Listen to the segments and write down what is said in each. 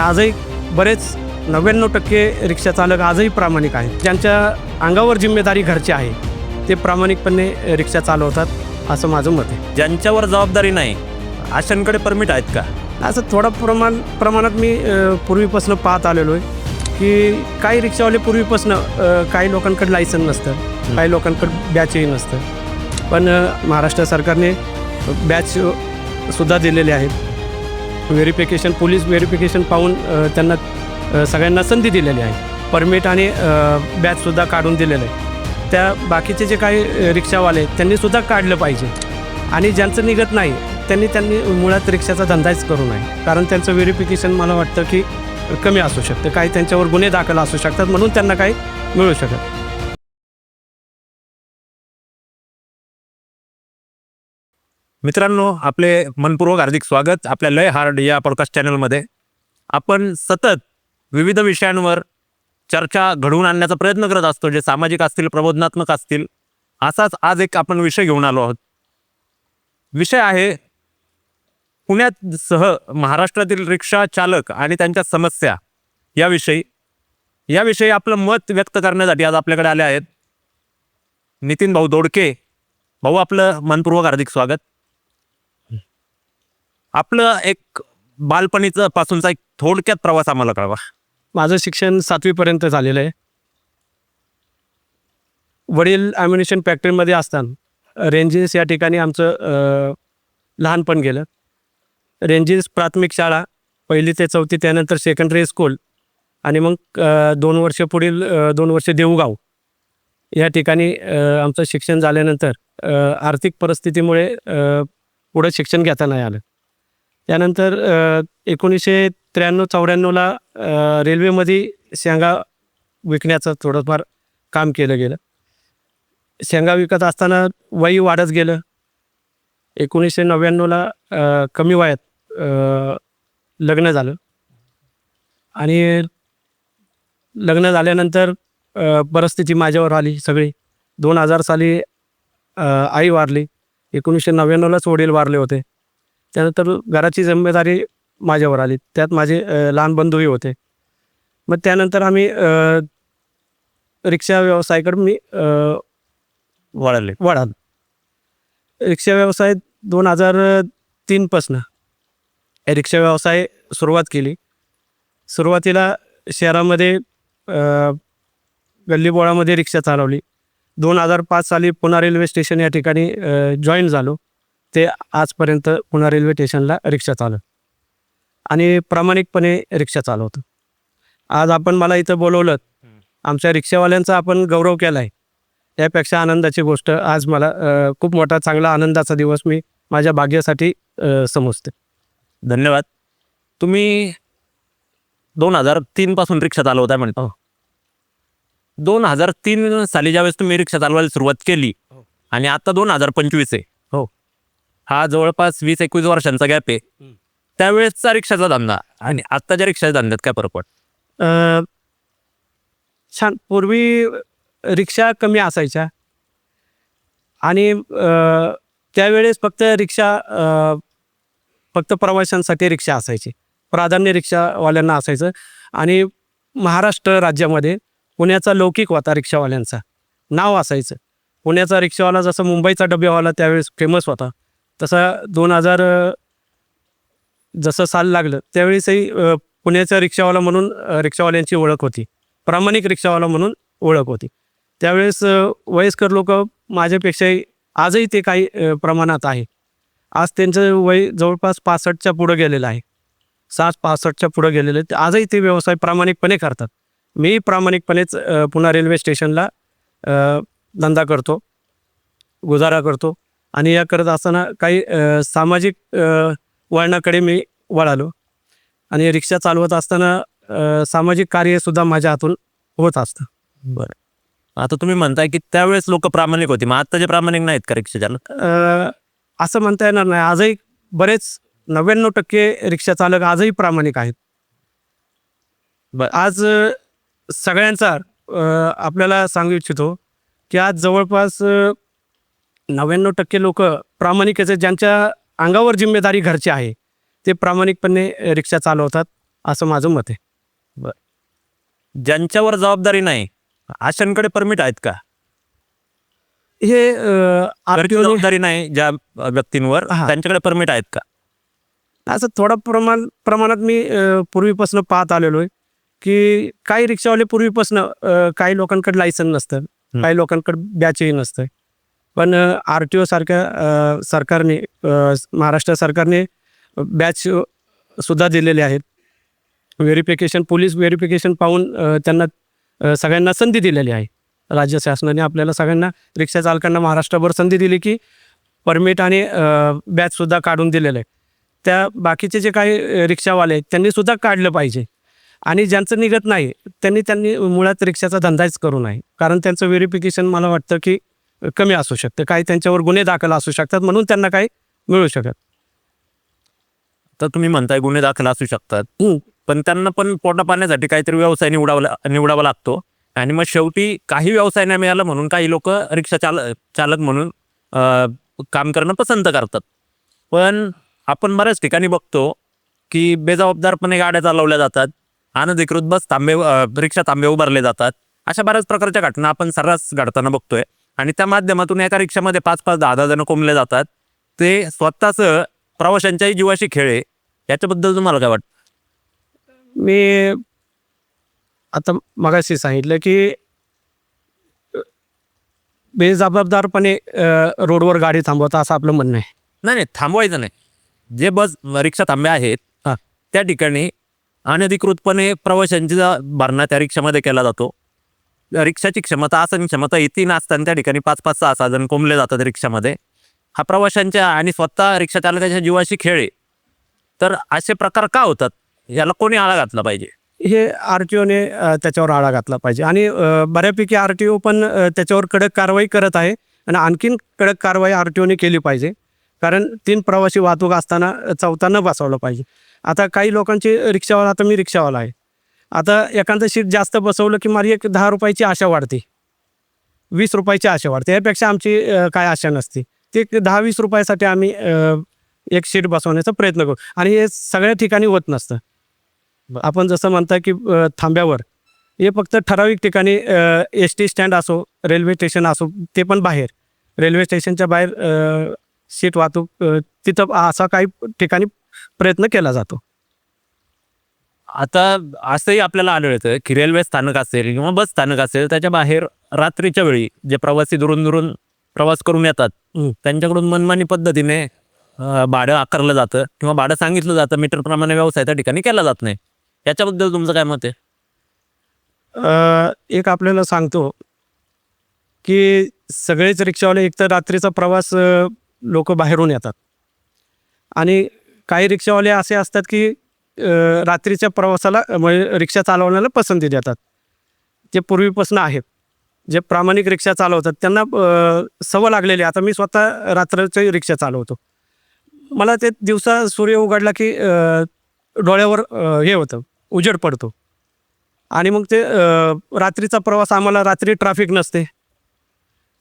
आजही बरेच नव्याण्णव टक्के रिक्षा चालक आजही प्रामाणिक आहेत. ज्यांच्या अंगावर जिम्मेदारी घरची आहे ते प्रामाणिकपणे रिक्षा चालवतात असं माझं मत आहे. ज्यांच्यावर जबाबदारी नाही अशांकडे परमिट आहेत का? असं थोडं प्रमाण प्रमाणात मी पूर्वीपासून पाहत आलेलो आहे की काही रिक्षावाले पूर्वीपासून काही लोकांकडे लायसन नसतं काही लोकांकडे बॅचही नसतं. पण महाराष्ट्र सरकारने बॅच सुद्धा दिलेले आहेत. व्हेरिफिकेशन पोलीस व्हेरिफिकेशन पाहून त्यांना सगळ्यांना संधी दिलेली आहे. परमिट आणि बॅचसुद्धा काढून दिलेलं आहे. त्या बाकीचे जे काही रिक्षावाले आहेत त्यांनी सुद्धा काढलं पाहिजे. आणि ज्यांचं निघत नाही त्यांनी त्यांनी मुळात रिक्षाचा धंदाच करू नये. कारण त्यांचं व्हेरिफिकेशन मला वाटतं की कमी असू शकतं. काही त्यांच्यावर गुन्हे दाखल असू शकतात म्हणून त्यांना काही मिळू शकत. मित्रांनो आपले मनपूर्वक हार्दिक स्वागत. आपल्या लय हार्ड या पॉडकास्ट चॅनलमध्ये आपण सतत विविध विषयांवर चर्चा घडवून आणण्याचा प्रयत्न करत असतो जे सामाजिक असतील प्रबोधनात्मक असतील असाच आज एक आपण विषय घेऊन आलो आहोत. विषय आहे पुण्यात सह महाराष्ट्रातील रिक्षा चालक आणि त्यांच्या समस्या याविषयी. याविषयी आपलं मत व्यक्त करण्यासाठी आज आपल्याकडे आले आहेत नितीन भाऊ दोडके. भाऊ आपलं मनपूर्वक हार्दिक स्वागत. आपलं एक बालपणीचं पासूनचा एक थोडक्यात प्रवास आम्हाला कळवा. माझं शिक्षण सातवीपर्यंत झालेलं आहे. वडील ॲम्युनिशन फॅक्टरीमध्ये असताना रेंजेस या ठिकाणी आमचं लहानपण गेलं. रेंजेस प्राथमिक शाळा पहिली ते चौथी त्यानंतर सेकंडरी स्कूल आणि मग दोन वर्ष पुढील दोन वर्ष देऊगाव. या ठिकाणी आमचं शिक्षण झाल्यानंतर आर्थिक परिस्थितीमुळे पुढं शिक्षण घेता नाही आलं. त्यानंतर एकोणीसशे त्र्याण्णव चौऱ्याण्णवला रेल्वेमध्ये शेंगा विकण्याचं थोडंफार काम केलं गेलं. शेंगा विकत असताना वय वाढत गेलं. एकोणीसशे नव्याण्णवला कमी वयात लग्न झालं. आणि लग्न झाल्यानंतर परिस्थिती माझ्यावर आली सगळी. दोन हजार साली आई वारली. एकोणीसशे नव्याण्णवलाच वडील वारले होते. त्यानंतर घराची जिम्मेदारी माझ्यावर आली. त्यात माझे लहान बंधूही होते. मग त्यानंतर आम्ही रिक्षा व्यवसायाकडे मी वळाले. वळालो. रिक्षा व्यवसाय दोन हजार तीनपासनं रिक्षा व्यवसाय सुरुवात केली. सुरुवातीला शहरामध्ये गल्लीबोळामध्ये रिक्षा चालवली. दोन हजार पाच साली पुणा रेल्वे स्टेशन या ठिकाणी जॉईन झालो. ते आजपर्यंत पुणा रेल्वे स्टेशनला रिक्षा चालव आणि प्रामाणिकपणे रिक्षा चालवतो आज आपण मला इथं बोलवलं आमच्या रिक्षावाल्यांचा आपण गौरव केला आहे त्यापेक्षा आनंदाची गोष्ट आज मला खूप मोठा चांगला आनंदाचा दिवस मी माझ्या भाग्यासाठी समजते धन्यवाद. तुम्ही दोन हजार तीन पासून रिक्षा चालवताय म्हणतो दोन हजार तीन साली ज्यावेळेस तुम्ही रिक्षा चालवायला सुरुवात केली हो. आणि आता दोन हजार पंचवीस आहे. हो. जवळपास वीस एकवीस वर्षांचा गॅप आहे. त्यावेळेसचा रिक्षाचा धंदा आणि आत्ताच्या रिक्षाच्या धंद्यात काय फरक पडतो? अ, छान. पूर्वी रिक्षा कमी असायच्या. आणि त्यावेळेस फक्त रिक्षा फक्त प्रवाशांसाठी रिक्षा असायची. प्राधान्य रिक्षावाल्यांना असायचं. आणि महाराष्ट्र राज्यामध्ये पुण्याचा लौकिक होता रिक्षावाल्यांचा नाव असायचं. पुण्याचा रिक्षावाला जसं मुंबईचा डबेवाला त्यावेळेस फेमस होता. तसा दोन हजार जसं साल लागलं त्यावेळेसही पुण्याचा रिक्षावाला म्हणून रिक्षावाल्यांची ओळख होती. प्रामाणिक रिक्षावाला म्हणून ओळख होती. त्यावेळेस वयस्कर लोक माझ्यापेक्षाही आजही ते काही प्रमाणात आहे. आज त्यांचं वय जवळपास पासष्टच्या पुढं गेलेलं आहे. सात पासष्टच्या पुढं गेलेलं आहे. ते आजही ते व्यवसाय प्रामाणिकपणे करतात. मी प्रामाणिकपणेच पुन्हा रेल्वे स्टेशनला धंदा करतो गुजारा करतो. आणि या करत असताना काही सामाजिक वळणाकडे मी वळालो. आणि रिक्षा चालवत असताना सामाजिक कार्यसुद्धा माझ्या हातून होत असतं. बरं. आता तुम्ही म्हणताय की त्यावेळेस लोक प्रामाणिक होते. मग आत्ताचे प्रामाणिक नाहीत का रिक्षा चालक? असं म्हणता येणार नाही. आजही बरेच नव्याण्णव टक्के रिक्षा चालक आजही प्रामाणिक आहेत. बर. आज सगळ्यांचा आपल्याला सांगू इच्छितो की आज जवळपास नव्याण्णव टक्के लोक प्रामाणिक आहेत ज्यांच्या अंगावर जिम्मेदारी घरची आहे ते प्रामाणिकपणे रिक्षा चालवतात असं माझं मत आहे. ज्यांच्यावर जबाबदारी नाही अशांकडे परमिट आहेत का? हे जबाबदारी नाही ज्या व्यक्तींवर. त्यांच्याकडे परमिट आहेत का? असं थोडं प्रमाण प्रमाणात मी पूर्वीपासून पाहत आलेलो आहे की काही रिक्षावाले पूर्वीपासून काही लोकांकडे लायसन नसतं काही लोकांकडे बॅचही नसतं. पण आर टी ओ सारख्या सरकारने महाराष्ट्र सरकारने बॅच सुद्धा दिलेले आहेत. व्हेरिफिकेशन पोलीस व्हेरिफिकेशन पाहून त्यांना सगळ्यांना संधी दिलेली आहे. राज्य शासनाने आपल्याला सगळ्यांना रिक्षा चालकांना महाराष्ट्रभर संधी दिली की परमिट आणि बॅचसुद्धा काढून दिलेलं. आहे त्या बाकीचे जे काही रिक्षावाले आहेत त्यांनीसुद्धा काढलं पाहिजे. आणि ज्यांचं निघत नाही त्यांनी त्यांनी मुळात रिक्षाचा धंदाच करू नये. कारण त्यांचं व्हेरिफिकेशन मला वाटतं की कमी असू शकतं. काही त्यांच्यावर गुन्हे दाखल असू शकतात म्हणून त्यांना काही मिळू शकत. तर तुम्ही म्हणताय गुन्हे दाखल असू शकतात. पण त्यांना पण पोटा पाण्यासाठी काहीतरी व्यवसाय निवडावा निवडावा लागतो. आणि मग शेवटी काही व्यवसाय नाही मिळाला म्हणून काही लोक रिक्षा चाल चालक म्हणून काम करणं पसंत करतात. पण आपण बऱ्याच ठिकाणी बघतो की बेजबाबदारपणे गाड्या चालवल्या जातात. अनधिकृत बस थांबे रिक्षा थांबे उभारले जातात. अशा बऱ्याच प्रकारच्या घटना आपण सर्रास घडताना बघतोय. आणि त्या माध्यमातून एका रिक्षामध्ये पाच पाच दहा दहा जण कोंबले जातात. ते स्वतःच प्रवाशांच्याही जीवाशी खेळ आहे. याच्याबद्दल तुम्हाला काय वाटतं? मी आता मगाशी सांगितलं की बेजबाबदारपणे रोडवर गाडी थांबवता असं आपलं म्हणणं आहे. नाही नाही थांबवायचं नाही. जे बस रिक्षा थांबे आहेत. त्या ठिकाणी अनधिकृतपणे प्रवाशांचा भरणा त्या रिक्षामध्ये केला जातो. रिक्षाची क्षमता आसन क्षमता इतकी नसताना त्या ठिकाणी पाच पाच सहा सहा जण कोंबले जातात रिक्षामध्ये. हा प्रवाशांच्या आणि स्वतः रिक्षा चालकाच्या जीवाशी खेळ आहे. तर असे प्रकार का होतात? याला कोणी आळा घातला पाहिजे? हे आर टी ओने त्याच्यावर आळा घातला पाहिजे. आणि बऱ्यापैकी आर टी ओ पण त्याच्यावर कडक कारवाई करत आहे आणि आणखीन कडक कारवाई आर टी ओने केली पाहिजे. कारण तीन प्रवासी वाहतूक असताना चौथा न बसवलं पाहिजे. आता काही लोकांची रिक्षावाला आता मी रिक्षावाला आहे. आता एखादं सीट जास्त बसवलं की माझी एक दहा रुपयाची आशा वाढते. वीस रुपयाची आशा वाढते. यापेक्षा आमची काय आशा नसते. ते दहा वीस रुपयासाठी आम्ही एक सीट बसवण्याचा प्रयत्न करू. आणि हे सगळ्या ठिकाणी होत नसतं. आपण जसं म्हणता की थांब्यावर. हे फक्त ठराविक ठिकाणी एस टी स्टँड असो रेल्वे स्टेशन असो ते पण बाहेर. रेल्वे स्टेशनच्या बाहेर सीट वाहतूक तिथं असा काही ठिकाणी प्रयत्न केला जातो. आता असंही आपल्याला आढळतं की रेल्वे स्थानक असेल किंवा बस स्थानक असेल त्याच्या बाहेर रात्रीच्या वेळी जे प्रवासी दुरून दुरून प्रवास करून येतात. त्यांच्याकडून मनमानी पद्धतीने भाडं आकारलं जातं किंवा भाडं सांगितलं जातं मीटरप्रमाणे व्यवसाय त्या ठिकाणी केला जात नाही. याच्याबद्दल तुमचं काय मत आहे? एक आपल्याला सांगतो की सगळेच रिक्षावाले एकतर रात्रीचा प्रवास लोक बाहेरून येतात. आणि काही रिक्षावाले असे असतात की रात्रीच्या प्रवासाला म्हणजे रिक्षा चालवण्याला पसंती देतात. जे पूर्वीपासून आहेत जे प्रामाणिक रिक्षा चालवतात त्यांना सवय लागलेली आता मी स्वतः रात्रीची रिक्षा चालवतो. मला ते दिवसा सूर्य उघडला की डोळ्यावर हे होतं उजेड पडतो. आणि मग ते रात्रीचा प्रवास आम्हाला रात्री ट्रॅफिक नसते.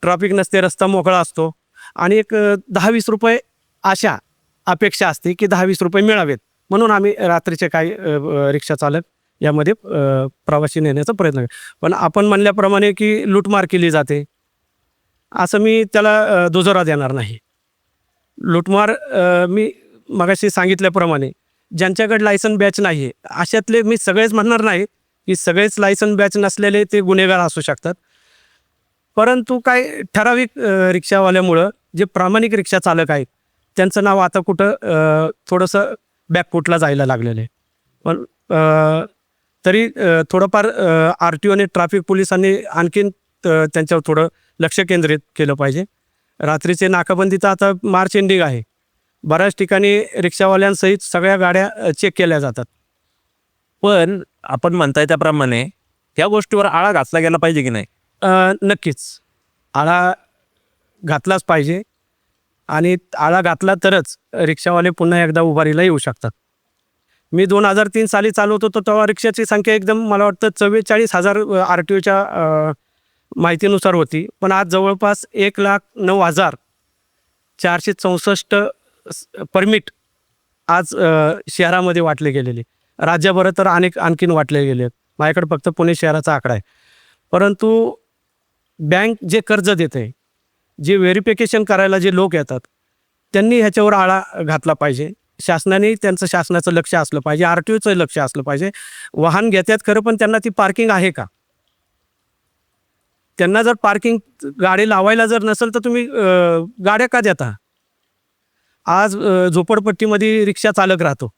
ट्रॅफिक नसते रस्ता मोकळा असतो. आणि एक दहावीस दहा वीस रुपये आशा अपेक्षा असते की दहा वीस रुपये मिळावेत. म्हणून आम्ही रात्रीचे काही रिक्षा चालक यामध्ये प्रवासी नेण्याचा प्रयत्न करतो पण आपण म्हणल्याप्रमाणे की लूटमार केली जाते. असं मी त्याला दुजोरा देणार नाही. लूटमार मी मगाशी सांगितल्याप्रमाणे ज्यांच्याकडे लायसन बॅच नाही आहे अशातले मी सगळेच म्हणणार नाही की सगळेच लायसन बॅच नसलेले ते गुन्हेगार असू शकतात. परंतु काय ठराविक रिक्षावाल्यामुळं जे प्रामाणिक रिक्षा चालक आहेत त्यांचं नाव आता कुठं थोडंसं बॅकफुटला जायला लागलेलं. पण तरी थोडंफार आर टी ओने ट्रॅफिक पोलिसांनी आणखीन त्यांच्यावर थोडं लक्ष केंद्रित केलं पाहिजे. रात्रीचे नाकाबंदीचं आता मार्च एंडिंग आहे. बऱ्याच ठिकाणी रिक्षावाल्यांसहित सगळ्या गाड्या चेक केल्या जातात. पण आपण म्हणताय त्याप्रमाणे त्या गोष्टीवर आळा घातला गेला पाहिजे की नाही? नक्कीच. आळा घातलाच पाहिजे. आणि आळा घातला तरच रिक्षावाले पुन्हा एकदा उभारीला येऊ शकतात. मी दोन हजार तीन साली चालवत होतो तेव्हा रिक्षाची संख्या एकदम मला वाटतं चव्वेचाळीस हजार आर टी ओच्या माहितीनुसार होती. पण आज जवळपास एक लाख नऊ हजार चारशे चौसष्ट परमिट आज शहरामध्ये वाटले गेलेले. राज्यभरात तर अनेक आणखीन वाटले गेले आहेत. माझ्याकडे फक्त पुणे शहराचा आकडा आहे. परंतु बँक जे कर्ज देते जे व्हेरिफिकेशन करायला जे लोक येतात त्यांनी ह्याच्यावर आळा घातला पाहिजे. शासनाने त्यांचं शासनाचं लक्ष असलं पाहिजे आर टी ओचं लक्ष असलं पाहिजे. वाहन घेतात खरं पण त्यांना ती पार्किंग आहे का? त्यांना जर पार्किंग गाडी लावायला जर नसेल तर तुम्ही गाड्या का देता? आज झोपडपट्टीमध्ये रिक्षा चालक राहतो.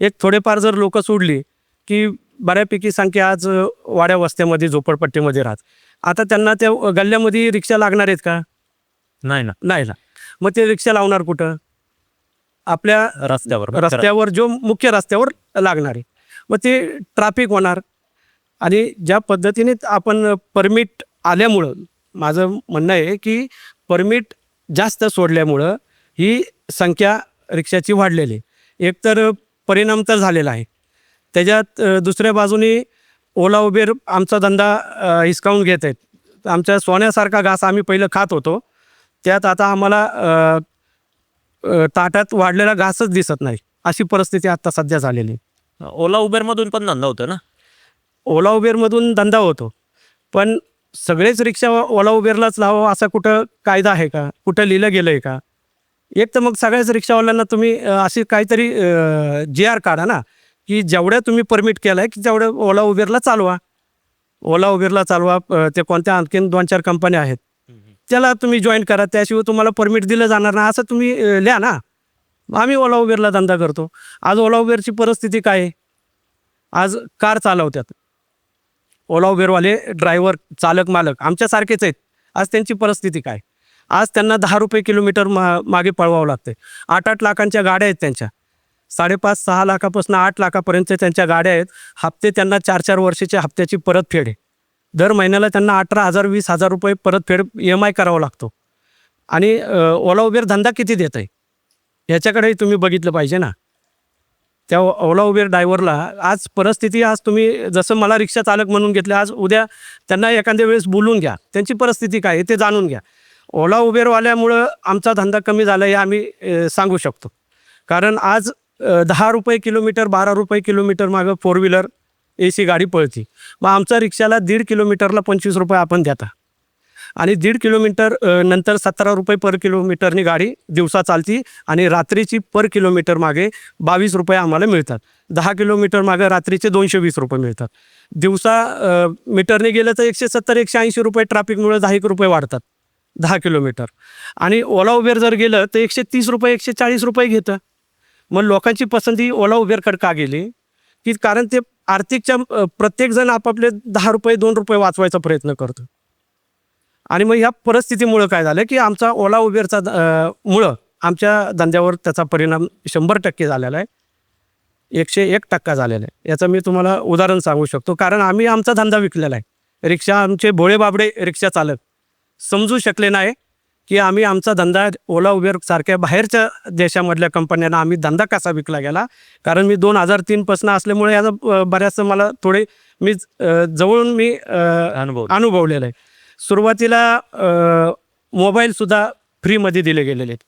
एक थोडेफार जर लोक सोडली की बऱ्यापैकी संख्या आज वाड्या वस्त्यामध्ये झोपडपट्टीमध्ये राहत आता त्यांना त्या गल्ल्यामध्ये रिक्षा लागणार आहेत का? नाही ना. नाही ना. मग ते रिक्षा लावणार कुठं? आपल्या रस्त्यावर रस्त्यावर जो मुख्य रस्त्यावर लागणार आहे. मग ते ट्राफिक होणार. आणि ज्या पद्धतीने आपण परमिट आल्यामुळं माझं म्हणणं आहे की परमिट जास्त सोडल्यामुळं ही संख्या रिक्षाची वाढलेली आहे. एक तर परिणाम तर झालेला आहे. त्याच्यात दुसऱ्या बाजूने ओला उबेर आमचा धंदा हिसकावून घेत आहेत. आमच्या सोन्यासारखा घास आम्ही पहिलं खात होतो. त्यात आता आम्हाला ताटात वाढलेला घासच दिसत नाही. अशी परिस्थिती आता सध्या झालेली. ओला उबेर मधून पण धंदा होतो ना? ओला उबेरमधून धंदा होतो. पण सगळेच रिक्षा ओला उबेरलाच लावावं असा कुठं कायदा आहे का? कुठं लिहिलं गेलं आहे का? एक तर मग सगळ्याच रिक्षावाल्यांना तुम्ही अशी काहीतरी जे आर काढा ना की जेवढ्या तुम्ही परमिट केलं आहे की तेवढं ओला उबेरला चालवा. ओला उबेरला चालवा ते कोणत्या आणखीन दोन चार कंपन्या आहेत. त्याला तुम्ही जॉईन करा. त्याशिवाय तुम्हाला परमिट दिलं जाणार ना असं तुम्ही लिहा ना. आम्ही ओला उबेरला धंदा करतो. आज ओला उबेरची परिस्थिती काय? आहे आज कार चालवतात ओला उबेरवाले ड्रायव्हर चालक मालक आमच्यासारखेच आहेत. आज त्यांची परिस्थिती काय? आज त्यांना दहा रुपये किलोमीटर मा मागे पळवावं लागते आठ आठ लाखांच्या गाड्या आहेत त्यांच्या. साडेपाच सहा लाखापासून आठ लाखापर्यंत त्यांच्या गाड्या आहेत. हप्ते त्यांना चार चार वर्षाच्या हप्त्याची परतफेड आहे. दर महिन्याला त्यांना अठरा हजार वीस हजार रुपये परतफेड ई एम आय करावा लागतो. आणि ओला उबेर धंदा किती देत आहे? ह्याच्याकडेही तुम्ही बघितलं पाहिजे ना. त्या ओला उबेर ड्रायव्हरला आज परिस्थिती आज तुम्ही जसं मला रिक्षा चालक म्हणून घेतले आज उद्या त्यांना एखाद्या वेळेस बोलून घ्या. त्यांची परिस्थिती काय आहे ते जाणून घ्या. ओला उबेरवाल्यामुळं आमचा धंदा कमी झाला हे आम्ही सांगू शकतो. कारण आज दहा रुपये किलोमीटर बारा रुपये किलोमीटर मागं फोर व्हीलर ए सी गाडी पळती. मग आमच्या रिक्षाला दीड किलोमीटरला पंचवीस रुपये आपण देता. आणि दीड किलोमीटर नंतर सतरा रुपये पर किलोमीटरनी गाडी दिवसा चालती आणि रात्रीची पर किलोमीटर मागे बावीस रुपये आम्हाला मिळतात. दहा किलोमीटर मागे रात्रीचे दोनशे वीस रुपये मिळतात. दिवसा मीटरने गेलं तर एकशे सत्तर एकशे ऐंशी रुपये ट्रॅफिकमुळे दहा एक रुपये वाढतात. दहा किलोमीटर. आणि ओला उबेर जर गेलं तर एकशे तीस रुपये एकशे चाळीस रुपये घेतं. मग लोकांची पसंती ओला उबेरकडे का गेली? की कारण ते आर्थिकच्या प्रत्येक प्रत्येकजण आपापले दहा रुपये दोन रुपये वाचवायचा प्रयत्न करतो. आणि मग ह्या परिस्थितीमुळं काय झालं की आमचा ओला उबेरचा मुळं आमच्या धंद्यावर त्याचा परिणाम शंभर टक्के झालेला आहे. एकशे एक टक्का झालेला आहे. याचं मी तुम्हाला उदाहरण सांगू शकतो. कारण आम्ही आमचा धंदा विकलेला आहे. रिक्षा आमचे भोळे बाबडे रिक्षा चालक समजू शकले नाही. की आम्ही आमचा धंदा ओला उबेर सारख्या बाहेरच्या देशामधल्या कंपन्यांना आम्ही धंदा कसा विकला गेला? कारण मी दोन हजार तीनपासून असल्यामुळे याचा बऱ्याचसं मला थोडे मी जवळून मी अनुभव. अनुभवलेलं आहे. सुरुवातीला मोबाईलसुद्धा फ्रीमध्ये दिले गेलेले आहेत.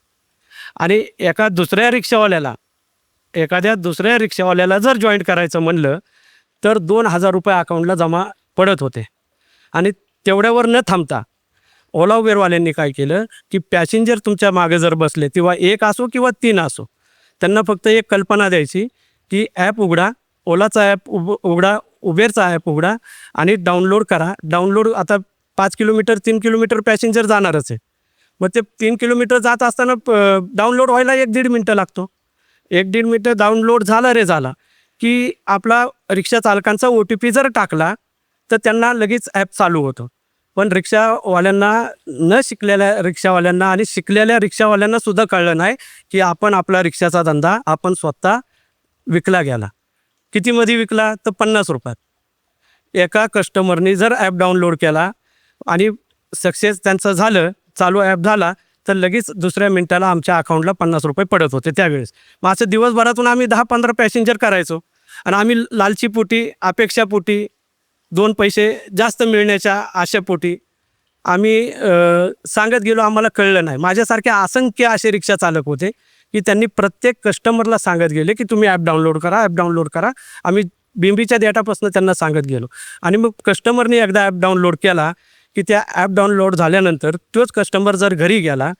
आणि एका दुसऱ्या रिक्षावाल्याला एखाद्या दुसऱ्या रिक्षावाल्याला जर जॉईंट करायचं म्हणलं तर दोन हजार रुपये अकाउंटला जमा पडत होते. आणि तेवढ्यावर न थांबता ओला उबेरवाल्यांनी काय केलं की पॅसेंजर तुमच्या मागे जर बसले किंवा एक असो किंवा तीन असो त्यांना फक्त एक कल्पना द्यायची की ॲप उघडा ओलाचा ॲप उब उघडा उबेरचा ॲप उघडा आणि डाउनलोड करा. डाउनलोड आता पाच किलोमीटर तीन किलोमीटर पॅसेंजर जाणारच आहे. मग ते तीन किलोमीटर जात असताना डाउनलोड व्हायला एक दीड मिनटं लागतो. एक दीड मिनटं डाउनलोड झाला रे झाला की आपला रिक्षा चालकांचा ओ टी पी जर टाकला तर त्यांना लगेच ॲप चालू होतं. पण रिक्षावाल्यांना न शिकलेल्या रिक्षावाल्यांना आणि शिकलेल्या रिक्षावाल्यांना सुद्धा कळलं नाही की आपण आपला रिक्षाचा धंदा आपण स्वतः विकला गेला. कितीमध्ये विकला? तर पन्नास रुपयात. एका कस्टमरनी जर ॲप डाउनलोड केला आणि सक्सेस त्यांचं झालं चालू ॲप झाला तर लगेच दुसऱ्या मिनिटाला आमच्या अकाउंटला पन्नास रुपये पडत होते त्यावेळेस. मग असं दिवसभरातून आम्ही दहा पंधरा पॅसेंजर करायचो. आणि आम्ही लालची पोटी अपेक्षापोटी दोन पैसे जास्त मिळण्याच्या आशापोटी आम्ही सांगत गेलो आम्हाला कळलं नाही. माझ्यासारखे असंख्य असे रिक्षा चालक होते की त्यांनी प्रत्येक कस्टमरला सांगत गेले की तुम्ही ॲप डाउनलोड करा ॲप डाउनलोड करा. आम्ही बिंबीच्या डेटापासून त्यांना सांगत गेलो. आणि मग कस्टमरने एकदा ॲप डाउनलोड केला की त्या ॲप डाउनलोड झाल्यानंतर तोच कस्टमर जर घरी गेला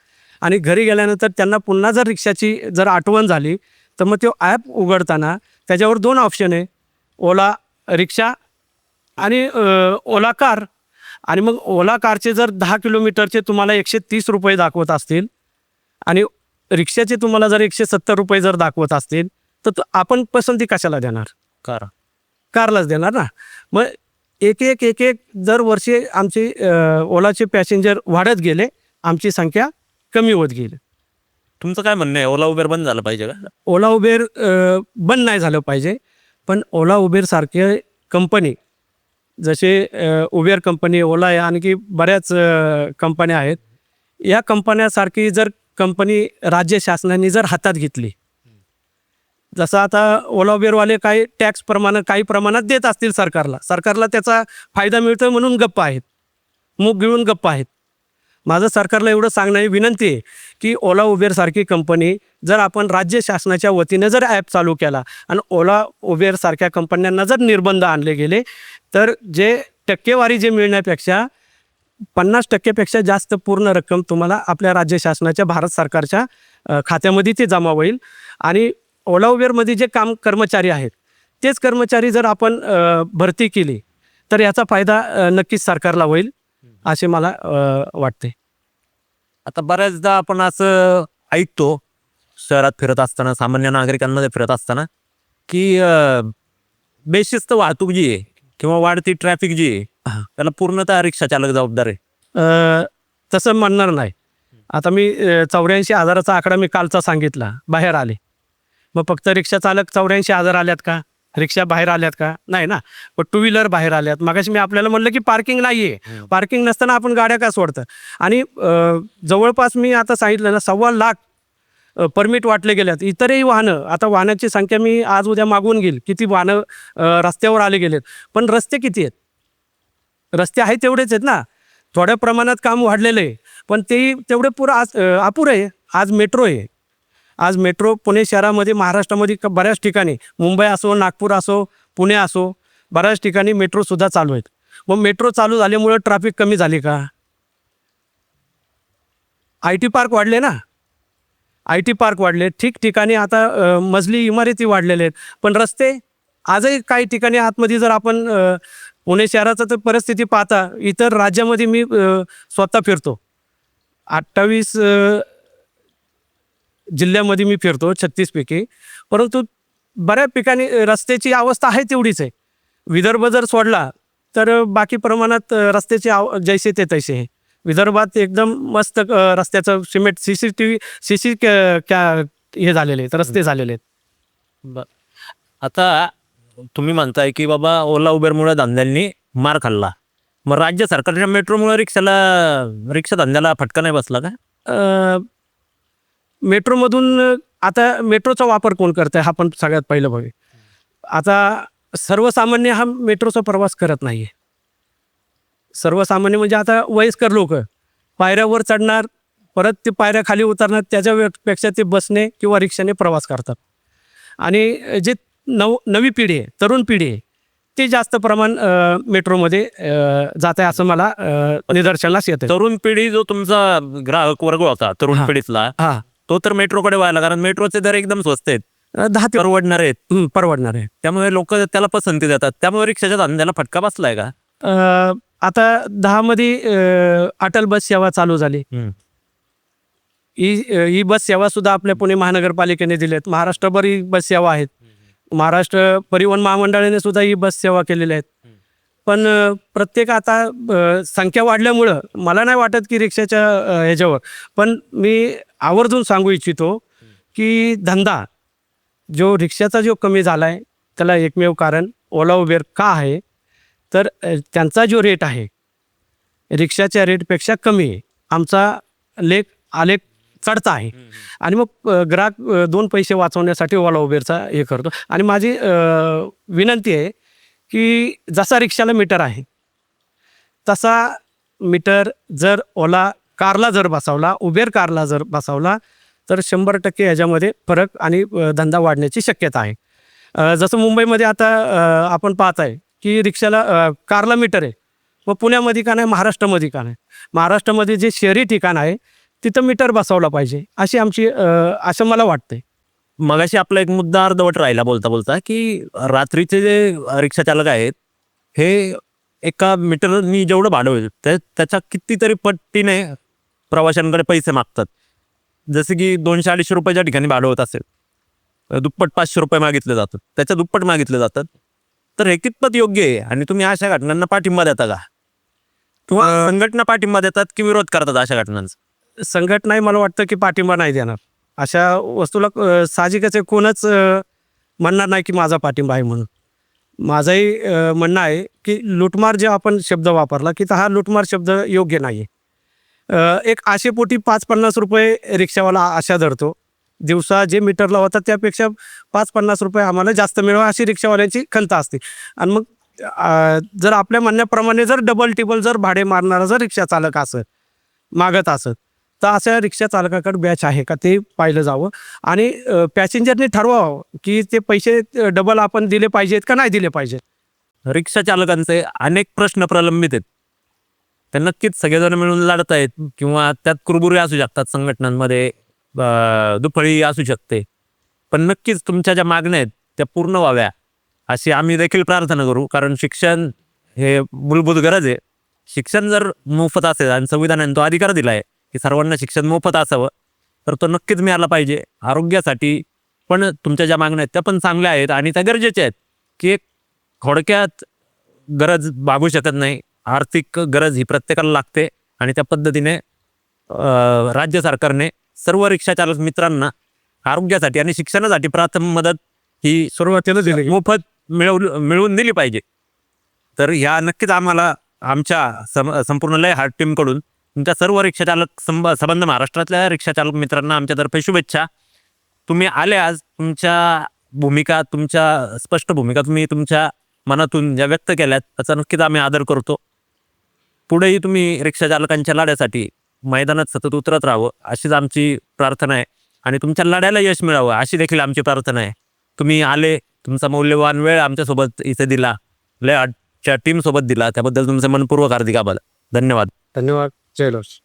आणि घरी गेल्यानंतर त्यांना पुन्हा जर रिक्षाची जर आठवण झाली तर मग तो ॲप उघडताना त्याच्यावर दोन ऑप्शन आहे. ओला रिक्षा आणि ओला कार. आणि मग ओला कारचे जर दहा किलोमीटरचे तुम्हाला एकशे तीस रुपये दाखवत असतील आणि रिक्षाचे तुम्हाला जर एकशे सत्तर रुपये जर दाखवत असतील तर तो आपण पसंती कशाला देणार? कार. कारलाच देणार ना? मग एक एक एक एक दरवर्षी आमचे अ, ओलाचे पॅसेंजर वाढत गेले आमची संख्या कमी होत गेली. तुमचं काय म्हणणं आहे? ओला उबेर बंद झालं पाहिजे का? ओला उबेर बंद नाही झालं पाहिजे. पण ओला उबेरसारखे कंपनी जसे उबेर कंपनी ओला आहे आणखी बऱ्याच कंपन्या आहेत. या कंपन्यासारखी जर कंपनी राज्य शासनाने जर हातात घेतली जसं आता ओला उबेरवाले काही टॅक्स प्रमाण काही प्रमाणात देत असतील सरकारला. सरकारला त्याचा फायदा मिळतो म्हणून गप्प आहेत. मूग गिळून गप्प आहेत. माझं सरकारला एवढं सांगणारी विनंती आहे की ओला उबेरसारखी कंपनी जर आपण राज्य शासनाच्या वतीने जर ॲप चालू केला आणि ओला उबेरसारख्या कंपन्यांना जर निर्बंध आणले गेले तर जे टक्केवारी जे मिळण्यापेक्षा पन्नास टक्केपेक्षा जास्त पूर्ण रक्कम तुम्हाला आपल्या राज्य शासनाच्या भारत सरकारच्या खात्यामध्ये ते जमा होईल. आणि ओला उबेरमध्ये जे काम कर्मचारी आहेत तेच कर्मचारी जर आपण भरती केली तर याचा फायदा नक्कीच सरकारला होईल असे मला वाटते. आता बऱ्याचदा आपण असं ऐकतो शहरात फिरत असताना सामान्य नागरिकांमध्ये फिरत असताना की बेशिस्त वाहतूक जी आहे किंवा वाढती ट्रॅफिक जी आहे. त्याला पूर्णतः रिक्षा चालक जबाबदार आहे. तसं म्हणणार नाही. आता मी चौऱ्याऐंशी हजाराचा आकडा मी कालचा सांगितला बाहेर आले. मग फक्त रिक्षा चालक चौऱ्याऐंशी हजार आल्यात का? रिक्षा बाहेर आल्यात का? नाही ना? पण टू व्हीलर बाहेर आल्यात. मगाशी मी आपल्याला म्हणलं की पार्किंग नाही आहे पार्किंग नसताना आपण गाड्या का सोडतं? आणि जवळपास मी आता सांगितलं ना सव्वा लाख परमिट वाटले गेल्यात. इतरही वाहनं आता वाहनाची संख्या मी आज उद्या मागवून घेईल. किती वाहनं रस्त्यावर आले गेलेत. पण रस्ते किती आहेत? रस्ते आहेत तेवढेच आहेत ना. थोड्या प्रमाणात काम वाढलेलं आहे. पण तेही तेवढे पुरं आज अपुरं आहे. आज मेट्रो आहे. आज मेट्रो पुणे शहरामध्ये महाराष्ट्रामध्ये बऱ्याच ठिकाणी मुंबई असो नागपूर असो पुणे असो बऱ्याच ठिकाणी मेट्रोसुद्धा चालू आहेत. मग मेट्रो चालू झाल्यामुळं ट्रॅफिक कमी झाले का? आय टी पार्क वाढले ना? आय टी पार्क वाढले. ठिकठिकाणी आता मजली इमारती वाढलेल्या आहेत. पण रस्ते आजही काही ठिकाणी आतमध्ये जर आपण पुणे शहराचं तर परिस्थिती पाहता इतर राज्यामध्ये मी स्वतः फिरतो. अठ्ठावीस जिल्ह्यामध्ये मी फिरतो छत्तीसपैकी. परंतु बऱ्याच अ, रस्त्याची अवस्था आहे तेवढीच आहे. विदर्भ जर सोडला तर बाकी प्रमाणात रस्त्याची आव जैसे ते तैसे आहे. विदर्भात एकदम मस्त रस्त्याचं cement C C T V C C क्या हे झालेले आहेत रस्ते झालेले आहेत. आता तुम्ही म्हणताय की बाबा ओला उबेरमुळे धंद्यांनी मार खाल्ला. मग राज्य सरकारच्या मेट्रोमुळे रिक्षाला रिक्षा धंद्याला फटका नाही बसला का? मेट्रोमधून आता मेट्रोचा वापर कोण करत आहे हा पण सगळ्यात पहिलं बघे आता सर्वसामान्य हा मेट्रोचा प्रवास करत नाही आहे सर्वसामान्य म्हणजे आता वयस्कर लोक पायऱ्यावर चढणार परत ते पायऱ्या खाली उतरणार त्याच्यापेक्षा ते बसने किंवा रिक्षाने प्रवास करतात. आणि जे नव नवी पिढी आहे तरुण पिढी आहे ते जास्त प्रमाण मेट्रोमध्ये जात आहे असं मला निदर्शनास येतं तरुण पिढी जो तुमचा ग्राहक वर्ग होता तरुण. पिढीतला हां. तो तर मेट्रोकडे व्हायला कारण मेट्रोचे दर एकदम स्वस्त आहेत. दहा ते परवडणार आहेत. परवडणार आहे. त्यामुळे लोक त्याला पसंती देतात. त्यामुळे रिक्षाच्या धंद्याला फटका बसलाय का? अ, आता दहामध्ये अ, अटल बस सेवा चालू झाली. ही ही बस सेवा सुद्धा आपल्या पुणे महानगरपालिकेने दिल्यात. महाराष्ट्रभर ही बस सेवा आहेत. महाराष्ट्र परिवहन महामंडळाने सुद्धा ही बस सेवा केलेल्या आहेत. पण प्रत्येक आता संख्या वाढल्यामुळं मला नाही वाटत की रिक्षाच्या ह्याच्यावर. पण मी आवर्जून सांगू इच्छितो की धंदा जो रिक्षाचा जो कमी झाला आहे त्याला एकमेव कारण ओला उबेर का आहे? तर त्यांचा जो रेट आहे रिक्षाच्या रेटपेक्षा कमी आहे. आमचा लेख आलेख चढता आहे. आणि मग ग्राहक दोन पैसे वाचवण्यासाठी ओला उबेरचा हे करतो. आणि माझी विनंती आहे की जसा रिक्षाला मीटर आहे तसा मीटर जर ओला कारला जर बसवला उबेर कारला जर बसवला तर शंभर टक्के याच्यामध्ये फरक आणि धंदा वाढण्याची शक्यता आहे. जसं मुंबईमध्ये आता आपण पाहत आहे की रिक्षाला कारला मीटर आहे. व पुण्यामध्ये का नाही महाराष्ट्रामध्ये का नाही? महाराष्ट्रामध्ये जे शहरी ठिकाण आहे तिथं मीटर बसवलं पाहिजे अशी आमची असं मला वाटतंय. मगाशी आपला एक मुद्दा अर्धवट राहिला बोलता बोलता की रात्रीचे जे रिक्षा चालक आहेत हे एका मीटरनी जेवढं भाडं होईल त्या त्याच्या कितीतरी पट्टीने प्रवाशांकडे पैसे मागतात. जसे की दोनशे अडीचशे रुपयाच्या ठिकाणी भाडं होत असेल दुप्पट पाचशे रुपये मागितले जातात त्याच्या दुप्पट मागितले जातात. तर हे कितपत योग्य आहे? आणि तुम्ही अशा घटनांना पाठिंबा देता का? किंवा संघटना पाठिंबा देतात की विरोध करतात अशा घटनांचा? संघटनाही मला वाटतं की पाठिंबा नाही देणार. अशा वस्तूला अ, साहजिकच आहे. कोणच अ, म्हणणार नाही की माझा पाठिंबा आहे म्हणून. माझंही अ, म्हणणं आहे की लुटमार जे आपण शब्द वापरला की तर हा लुटमार शब्द योग्य नाही आहे अ, एक आशेपोटी पाच पन्नास रुपये रिक्षावाला आशा धरतो. दिवसा जे मीटरला होता त्यापेक्षा पाच पन्नास रुपये आम्हाला जास्त मिळवा अशी रिक्षावाल्यांची खंत असते. आणि मग अ, जर आपल्या म्हणण्याप्रमाणे जर डबल टिबल जर भाडे मारणारा जर रिक्षा चालक असं मागत असत तर अशा रिक्षा चालकाकडे बॅच आहे का ते पाहिलं जावं. आणि पॅसेंजरने ठरवावं की ते पैसे डबल आपण दिले पाहिजेत का नाही दिले पाहिजेत. रिक्षा चालकांचे अनेक प्रश्न प्रलंबित आहेत. ते नक्कीच सगळेजण मिळून लढत आहेत किंवा त्यात कुरबुरी असू शकतात संघटनांमध्ये दुफळी असू शकते. पण नक्कीच तुमच्या ज्या मागण्या आहेत त्या पूर्ण व्हाव्या. अशी आम्ही देखील प्रार्थना करू कारण शिक्षण हे मूलभूत गरज आहे. शिक्षण जर मोफत असेल आणि संविधानाने तो अधिकार दिला आहे की सर्वांना शिक्षण मोफत असावं. तर तो नक्कीच मिळाला पाहिजे. आरोग्यासाठी पण तुमच्या ज्या मागण्या आहेत त्या पण चांगल्या आहेत आणि त्या गरजेच्या आहेत. की एक थोडक्यात गरज भागू शकत नाही. आर्थिक गरज ही प्रत्येकाला लागते आणि त्या पद्धतीने राज्य सरकारने सर्व रिक्षा चालक मित्रांना आरोग्यासाठी आणि शिक्षणासाठी प्रथम मदत ही सुरुवातीला दिले. मोफत मिळवू मिळवून दिली पाहिजे. तर ह्या नक्कीच आम्हाला आमच्या सम संपूर्ण लय हार्ट टीमकडून तुमच्या सर्व रिक्षाचालक संब संबंध महाराष्ट्रातल्या रिक्षाचालक मित्रांना आमच्यातर्फे शुभेच्छा. तुम्ही आले आज तुमच्या भूमिका तुमच्या स्पष्ट भूमिका तुम्ही तुमच्या मनातून ज्या व्यक्त केल्यात त्याचा नक्कीच आम्ही आदर करतो. पुढेही तुम्ही रिक्षाचालकांच्या लढ्यासाठी मैदानात सतत उतरत राहावं अशीच आमची प्रार्थना आहे. आणि तुमच्या लढ्याला यश मिळावं अशी देखील आमची प्रार्थना आहे. तुम्ही आले तुमचा मौल्यवान वेळ आमच्यासोबत इथे दिला लय आजच्या टीमसोबत दिला त्याबद्दल तुमचे मनपूर्वक हार्दिक आभार. धन्यवाद. धन्यवाद. जय लोस